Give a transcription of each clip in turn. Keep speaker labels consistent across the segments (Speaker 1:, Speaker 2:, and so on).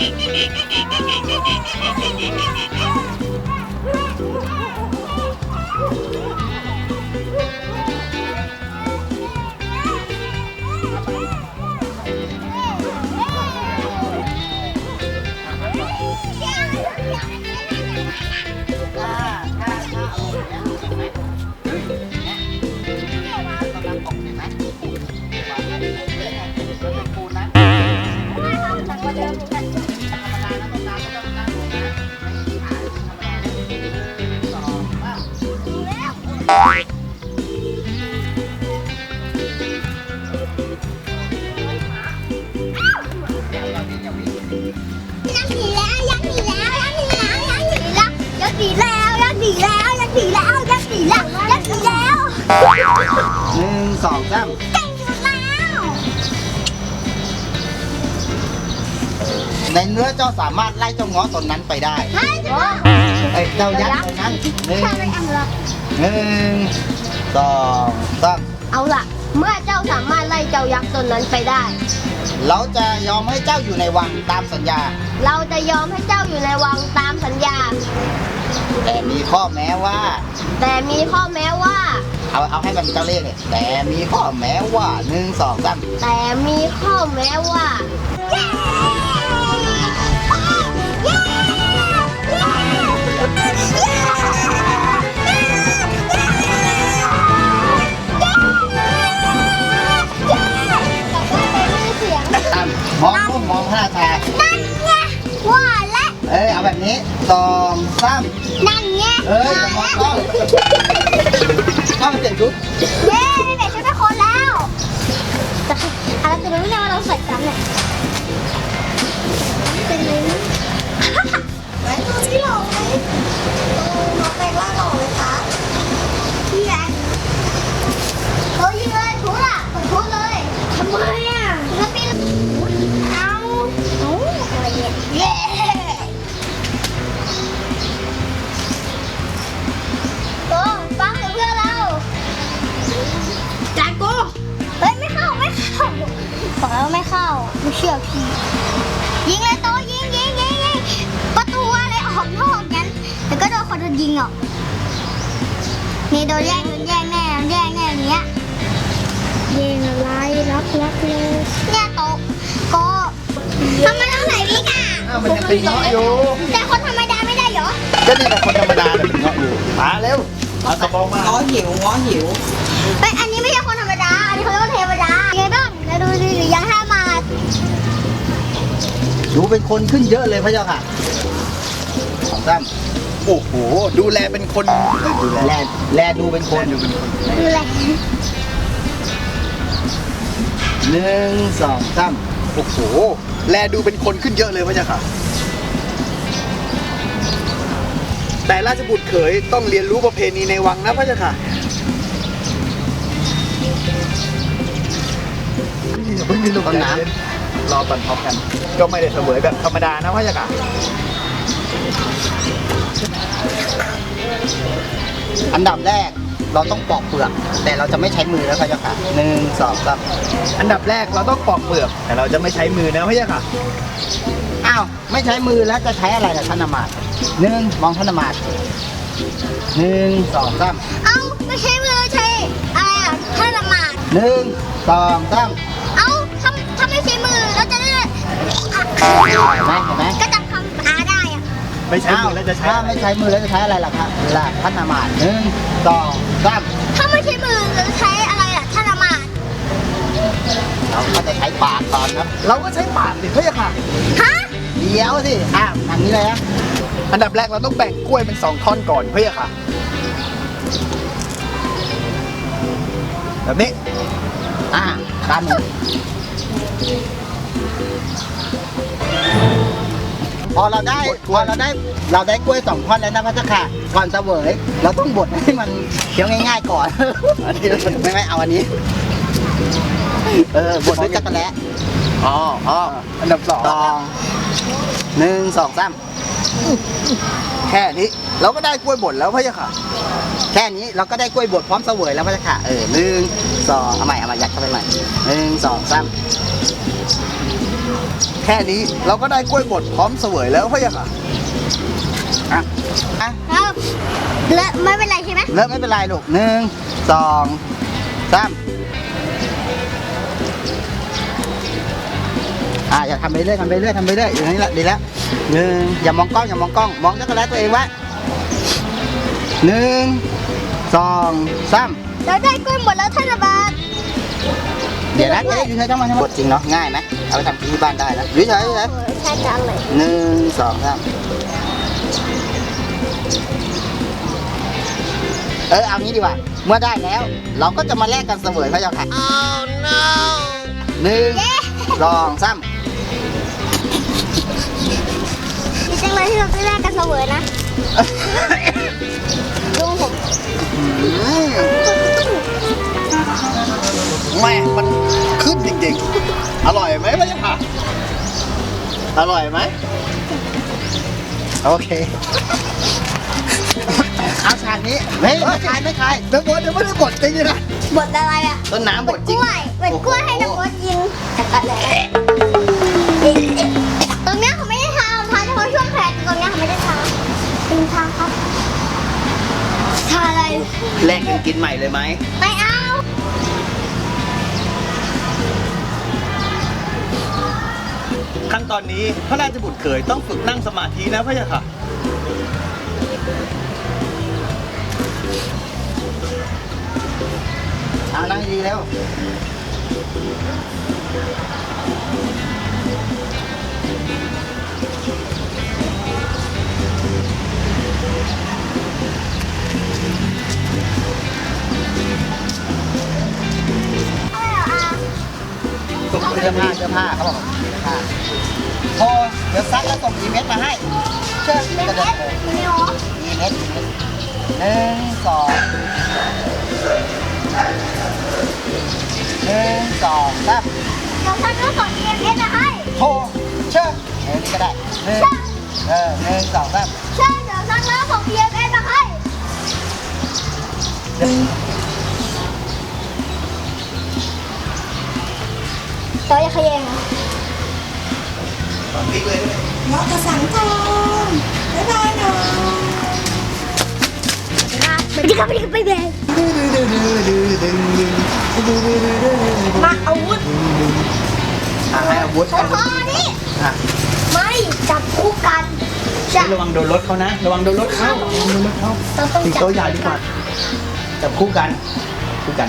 Speaker 1: Oh, my God. แล้วยักษ์หนีแล้วยักษ์หนีแล้วยักษ์หนีแล้วยักษ์หนีแล้วหนึ่
Speaker 2: งสองสาม
Speaker 1: เก่งสุดแล้ว
Speaker 2: ในเนื้อเจ้าสามารถไล่เจ้าเงาะตนนั้นไปได้
Speaker 1: ใช่จ้ะ
Speaker 2: ไอ้เจ้ายักษ์ตนนั้นหนึ่ง
Speaker 1: ข้าไม่เอาละ
Speaker 2: หนึ่งสองสาม
Speaker 1: เอาล่ะเมื่อเจ้าสามารถไล่เจ้ายักษ์ตนนั้นไปได้
Speaker 2: เราจะยอมให้เจ้าอยู่ในวังตามสัญญา
Speaker 1: เราจะยอมให้เจ้าอยู่ในวังตามสัญญา
Speaker 2: แต่มีข้อแม้ว่า
Speaker 1: แต่มีข้อแม้ว่า
Speaker 2: เอาเอาให้มันเจ้าเล่ห์เลยแต่มีข้อแม้ว่าหนึ่งสองสาม
Speaker 1: แต่มีข้อแม้ว่าเย้เนี้
Speaker 2: สองสาม
Speaker 1: นั่นไง
Speaker 2: เอ้ย
Speaker 1: ว่า
Speaker 2: อย่ามอง
Speaker 1: และ
Speaker 2: กล้องกล้องเปลี่ยนชุด
Speaker 1: เย้เด็กฉันเป็นคนแล้วแต่อะไรจะรู้ได้ว่าเราใส่ซ้ำเนี่ย ไม่เข้าไม่เชื่อพี่ ยิงเลยโตะยิงยิงยิงยิงประตูอะไรออกนอกงั้นแต่ก็โดนคนโดนยิงอะนี่โดนแย่งโดนแย่งแน่โดนแย่งแน่อย่างเนี้ยยิงอะไรรักรักเลยเนี่ยโตะโก็ทำไมต้องใส่วิกอะ
Speaker 2: อ้าวมันยังเป็นเงาะอยู่
Speaker 1: แต่คนธรรมดาไม่ได้เหรอ
Speaker 2: ก็นี่แหละคนธรรมดาแต่เป็นเงาะอยู่มาเร็วเอากระบองมา
Speaker 3: ง้อหิวง้อหิว
Speaker 1: เฮ้ยอันนี้ไม่ใช่คนธรรมดา อันนี้เขาเรียกว่าเทวดายังไงบ้างแล้วดูดิหรือยังห้ามา
Speaker 2: ดูเป็นคนขึ้นเยอะเลยพระเจ้าค่ะสองสาม
Speaker 4: โอ้โห ดูแลเป็นคน
Speaker 2: ดูแลแลแลดูเป็นคนดูเป็นคนหนึ่งสองสาม
Speaker 4: โอ้โห แลดูเป็นคนขึ้นเยอะเลยพระเจ้าค่ะ แต่ราชบุตรเขยต้องเรียนรู้ประเพณีในวังนะพระเจ้าค่ะเพิ่งมีลูก
Speaker 2: ต้นน้
Speaker 4: รอปันพร้อมกัน ก็ไม่ได้เสวยแบบธรรมดานะพระเจ้าค่ะำ
Speaker 2: อันดับแรกเราต้องปอกเปลือก แต่เราจะไม่ใช้มือแล้วพระเจ้าค่ะหนึ่งสองสาม
Speaker 4: อันดับแรกเราต้องปอกเปลือก แต่เราจะไม่ใช้มือนะพระเจ้าค่ะ
Speaker 2: อ้าวไม่ใช้มือแล้วจะใช้อะไรล่ะท่านอำมาตย์หนึ่งมองท่านอำมาตย์หนึ่งสองสาม
Speaker 1: เอ้าไม่ใช่มือใช่อะไรอะท่านละหมาด
Speaker 2: หนึ่งสองสาม
Speaker 1: เอ้า ถ้าถ้าไม่ใช้มือเราจะได้อะ
Speaker 2: เห็นไหมเห็นไหม
Speaker 1: ก็จำคำอาได้อะ
Speaker 4: ไม่ใช้
Speaker 2: อ้าว
Speaker 4: มือแล้วจะใช้
Speaker 2: ถ้า
Speaker 4: อะไร
Speaker 2: ไม่ใช้มือแล้วจะใช้อะไรล่ะครับล่ะท่านอำมาตย์หนึ่งสองสาม
Speaker 1: ถ้าไม่ใช้มือเราจะใช้อะไรอะท่านละหมาด
Speaker 2: เราก็จะใช้ปากก่อนครับ
Speaker 4: เราก็ใช้ปากดิพระเจ้าค่ะ
Speaker 1: ฮะ
Speaker 2: เดี๋ยวสิอ้าวทางนี้เลยนะ
Speaker 4: อันดับแรกเราต้องแบ่งกล้วยเป็นสองท่อนก่อนเพื่อค่ะ แบบนี้
Speaker 2: อ่าด้านนี้ พอเราได้พอเราได้เราได้กล้วยสองท่อนแล้วนะพระเจ้าค่ะก่อนเสวย เราต้องบดให้มันเคี้ยวง่ายๆก่อน
Speaker 4: อันนี้
Speaker 2: ไม่ไม่เอาอันนี้ เออบดด้วยจักรแล้
Speaker 4: อ๋ออ๋ออันดับสอง
Speaker 2: สองหนึ่งสองสาม
Speaker 4: แค่นี้ เราก็ได้กล้วยบดแล้วพะยะค่ะ
Speaker 2: แค่นี้เราก็ได้กล้วยบดพร้อมเสวยแล้วพระเจ้าค่ะเออหนึ่งสองเอาใหม่เอาใหม่ยัดเข้าไปใหม่หนึ่งสองสาม
Speaker 4: ค่นี้เราก็ได้กล้วยบดพร้อมเสวยแล้วพะยะค่ะ
Speaker 2: อะอะ
Speaker 1: ครับเลอะไม่เป็นไรใช่ไหม
Speaker 2: เลิกไม่เป็นไรลูกหนึ่งสองสามอะอย่าทำไปเรื่อยทำไปเรื่อยทำไปเรื่อยอย่างนี้แหละดีแล้วหนึ่งอย่ามองกล้องอย่ามองกล้องมองจักรแล้ตัวเองไว้หนึ่งสองสาม
Speaker 1: เราได้กล้วยหมดแล้วท่านอาบาท
Speaker 2: เดี๋ยวนะเจ๊อยู่เฉยๆจังมันบทจริงเนาะง่ายไหมเอาไปทำที่บ้านได้นะอยู่เฉยๆเฉย
Speaker 1: ใช่จังเลย
Speaker 2: ๆหนึ่งสองสามเออเอางี้ดีกว่า เมื่อได้แล้ว เราก็จะมาแลกกันเสมอพระเจ้าค่ะหนึ่งสองสาม
Speaker 1: ดีจังเลยที่เราได้แลกกันเสมอนะลุงผม
Speaker 2: อืม
Speaker 4: แม่มันขึ้นจริงๆ อร่อยไหมพะยะค่ะ อร่อยไหม
Speaker 2: โอเคเอาฉากนี้ไม่ไม่ขายไม่ขาย
Speaker 4: เดี๋ยวบดเดี๋ยวไม่ได้บดจริงๆนะ
Speaker 1: บดอะไรอะ
Speaker 2: ต้นน้ำบท
Speaker 1: ก
Speaker 2: จริง
Speaker 1: ล้วยบดกล้วยให้น้ำบดยิงแต่ก็เลยตรงเนี้ยเขาไม่ได้ทำทาเฉพาะช่วงแขนตรงเนี้ยเขาไม่ได้ทาเป็นทาครับทาอะไร
Speaker 2: แลกกันกินใหม่เลยไหม
Speaker 1: ไม่เอา
Speaker 4: ขั้นตอนนี้พระราชบุตรเขยต้องฝึกนั่งสมาธินะพะยะค่ะ
Speaker 2: เอานั่งดีแล้ว เสื้อผ้าเสื้อผ้าเขาบอกเสื้อผ้า พอเดี๋ยวซักแล้วส่งอีเมลมาให้เชื่อ
Speaker 1: เล็
Speaker 2: กระเด็น
Speaker 1: ก
Speaker 2: เม่
Speaker 1: หรอ
Speaker 2: อีเมลหนึ่งสองหนึ่งสองสาม
Speaker 1: เราทำเรื่งอง EMS นะให้
Speaker 2: โทรเชื่อเออนี่ก็ได้หนึ่งเออหนึ่งสองสาม
Speaker 1: เชื่อเดี๋ยวทำเรื่งอง EMS นะให้ต่ออย่าขยัน
Speaker 3: มอกระสังทองบ๊ายบายหน่อย
Speaker 1: สวัสดีครับสวัสดีครับไปเบยมาอาวุธ
Speaker 2: อะให้อาวุธ
Speaker 1: พอนี่
Speaker 2: อะ
Speaker 1: ไม่จับคู่กันจะ
Speaker 2: ระวังโดนรถเขานะ ระวังโดนรถเขาระวังโดนรถเขา
Speaker 1: เราต้อง
Speaker 2: สิง
Speaker 1: จั
Speaker 2: โต
Speaker 1: บ
Speaker 2: ใหญ่ดีกว่าจับคู่กัน คู่กัน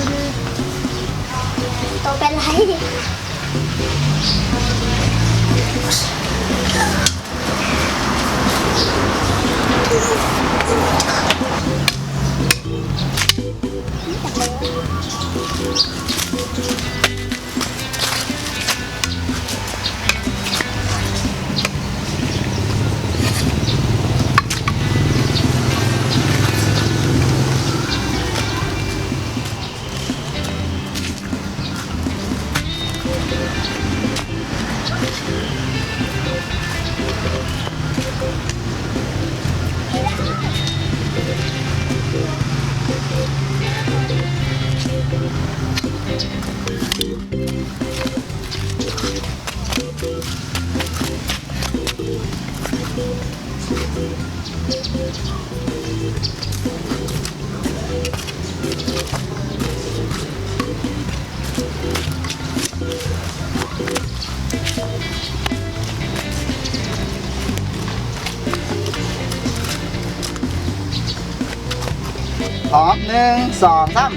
Speaker 2: หนึ่งสองสาม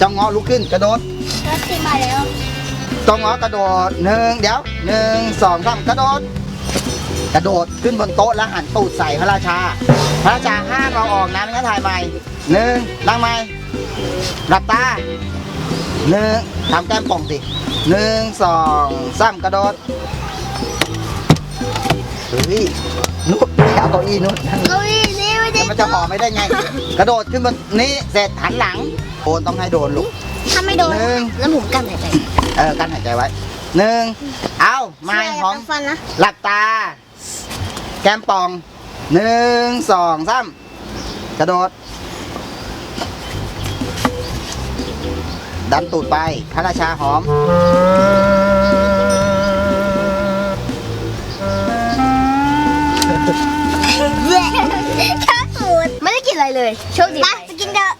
Speaker 2: จ้องงอลุกขึ้นกระโดด
Speaker 1: รถติดมาแล้ว
Speaker 2: จ้องงอกระโดดหนึ่งเดี๋ยวหนึ่งสองสามกระโดด กระโดดขึ้นบนโต๊ะแล้วหันตูดใส่พระราชา พระราชาห้ามเราออกนะไม่งั้นถ่ายใหม่หนึ่งนั่งใหม่หลับตาหนึ่งทำแก้มป่องสิหนึ่งสองสามกระโดด เฮ้ยนุดเอาเก้าอี้นุดนั่ง
Speaker 1: เก้าอี้นี่ไม่ได้
Speaker 2: แล้วมันจะห่อไม่ได้ไง กระโดดขึ้นบนนี้เสร็จหันหลังโอนต้องให้โดนลูก
Speaker 1: ถ้าไม่โดน
Speaker 2: หนึ่ง
Speaker 1: แล้วผมกันหายใจ
Speaker 2: เออกันหายใจไว้หนึ่งเอาไม้หอม
Speaker 1: ฟันนะ
Speaker 2: หลับตา แก้มปองหนึ่งสองสามกระโดด ดันตูดไปพระราชาหอม
Speaker 1: ข้าวปูดไม่ได้กินอะไรเลย โชคดีไปไปกินเถอะ